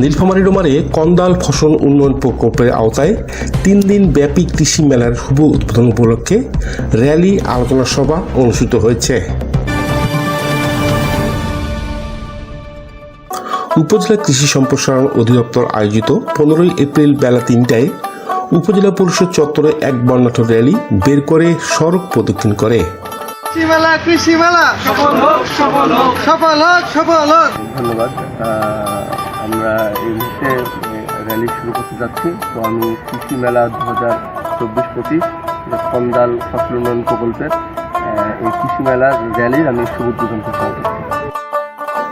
নীলফামারী ডোমারে কন্দাল ফসল উন্নয়ন প্রকল্পের আওতায় তিন দিন ব্যাপী কৃষি মেলার শুভ উদ্বোধন উপলক্ষে র্যালি আলোচনা সভা অনুষ্ঠিত হয়েছে। উপজেলা কৃষি সম্প্রসারণ অধিদপ্তর আয়োজিত পনেরোই এপ্রিল বেলা তিনটায় উপজেলা পরিষদ চত্বরে এক বর্ণাঢ্য র্যালি বের করে সড়ক প্রদক্ষিণ করে। কৃষি মেলা সফল হোক সফল হোক। সফল হোক সফল হোক। ধন্যবাদ। আমরা এই মুহূর্তে র্যালি শুরু করতে যাচ্ছি। তো আমি কৃষি মেলা দু হাজার চব্বিশ পঁচিশ কন্দাল ফসল উন্নয়ন প্রকল্পের এই কৃষি মেলার র্যালির আমি শুভ উদ্বোধন করতে যাচ্ছি।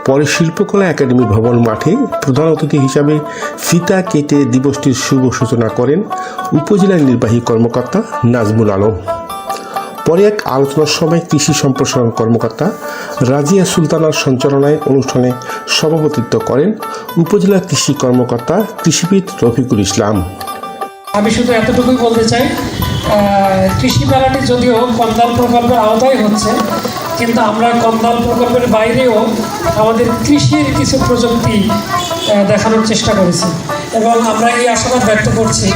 পরে শিল্পকলা একাডেমি ভবন মাঠে প্রধান অতিথি হিসাবে ফিতা কেটে দিবসটির শুভ সূচনা করেন উপজেলা নির্বাহী কর্মকর্তা নাজমুল আলম। পরে এক আলোচনার সময় কৃষি সম্প্রসারণ কর্মকর্তা রাজিয়া সুলতানার সঞ্চালনায় অনুষ্ঠানে সভাপতিত্ব করেন উপজেলা কৃষি কর্মকর্তা কৃষিবিদ রফিকুল ইসলাম। আমি শুধু এতটুকুই বলতে চাই কৃষি মেলাটি যদিও কন্দাল প্রকল্পের আওতায় হচ্ছে, কিন্তু আমরা কন্দাল প্রকল্পের বাইরেও আমাদের কৃষির কিছু প্রযুক্তি দেখানোর চেষ্টা করেছি। এবং আমরা এই আশাবাদ ব্যক্ত করছি,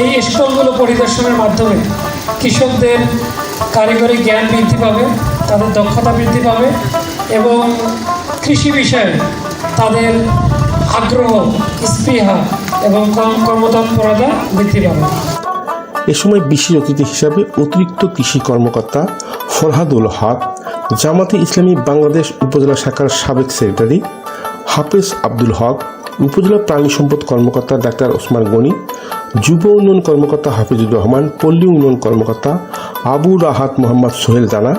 এই স্টলগুলো পরিদর্শনের মাধ্যমে কৃষকদের কারিগরি জ্ঞান বৃদ্ধি পাবে, তাদের দক্ষতা বৃদ্ধি পাবে এবং কৃষি বিষয়ে তাদের আগ্রহ, স্পৃহা এবং কর্ম- কর্মতৎপরতা বৃদ্ধি পাবে। এ সময় বিশেষ অতিথি হিসাবে অতিরিক্ত কৃষি কর্মকর্তা ফরহাদুল হক, জামাতে ইসলামী বাংলাদেশ উপজেলা শাখার সাবেক সেক্রেটারি হাফেজ আব্দুল হক উপজেলা প্রাণী সম্পদ কর্মকর্তা ডাক্তার ওসমান গনি, যুব উন্নয়ন কর্মকর্তা হাফিজুর রহমান, পল্লী উন্নয়ন কর্মকর্তা আবু রাহাত মোহাম্মদ সোহেল জানা,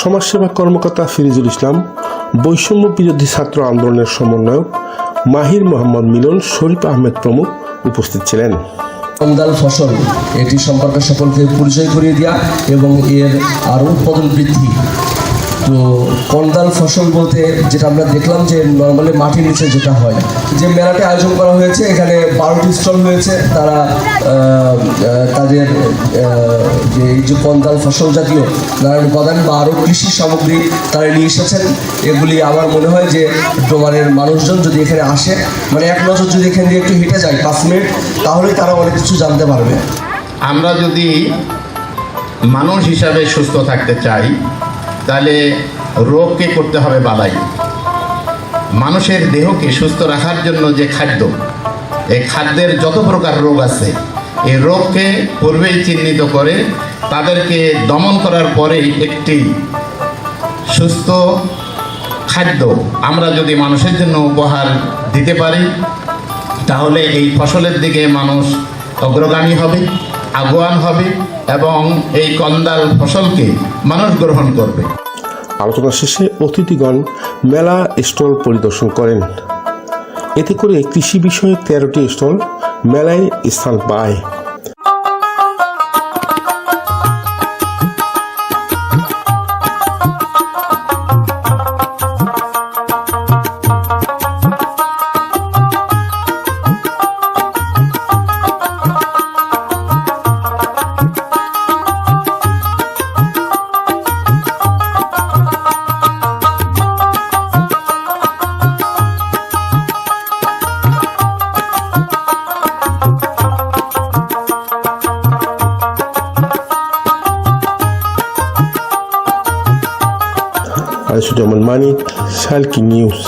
সমাজসেবা কর্মকর্তা ফিরিজুল ইসলাম, বৈষম্য বিরোধী ছাত্র আন্দোলনের সমন্বয়ক মাহির মোহাম্মদ মিলন, শরীফ আহমেদ প্রমুখ উপস্থিত ছিলেন। কন্দাল ফসল, এটি সম্পর্কে সকলকে পরিচয় করিয়ে দেওয়া এবং এর আরও উৎপাদন বৃদ্ধি। কন্দাল ফসল বলতে যেটা আমরা দেখলাম যে নর্মালি মাটির নিচে যেটা হয়, যে মেলাটি আয়োজন করা হয়েছে, এখানে বারোটি স্টল হয়েছে তারা তাদের যে এই যে কন্দাল ফসল জাতীয় নানান উপাদান বা আরও কৃষি সামগ্রী তারা নিয়ে এসেছেন। এগুলি আমার মনে হয় যে ডোমারের মানুষজন যদি এখানে আসে মানে এক নজর যদি এখান একটু হেঁটে যায় পাঁচ মিনিট, তাহলে তারা অনেক কিছু জানতে পারবে। আমরা যদি মানুষ হিসাবে সুস্থ থাকতে চাই তাহলে রোগকে করতে হবে বালাই? মানুষের দেহকে সুস্থ রাখার জন্য যে খাদ্য, এই খাদ্যের যত প্রকার রোগ আছে, এই রোগকে পূর্বেই চিহ্নিত করে তাদেরকে দমন করার পরেই একটি সুস্থ খাদ্য আমরা যদি মানুষের জন্য উপহার দিতে পারি, তাহলে এই ফসলের দিকে মানুষ অগ্রগামী হবে, আগুয়ান হবে। এবং এই কন্দাল ফসলকে মানুষ গ্রহণ করবে। আলোচনা শেষে অতিথিগণ মেলা স্টল পরিদর্শন করেন। এতে করে কৃষি বিষয়ে তেরোটি স্টল মেলায় স্থান পায়। আনিসুজ্জামান মানিক সালকি নিউজ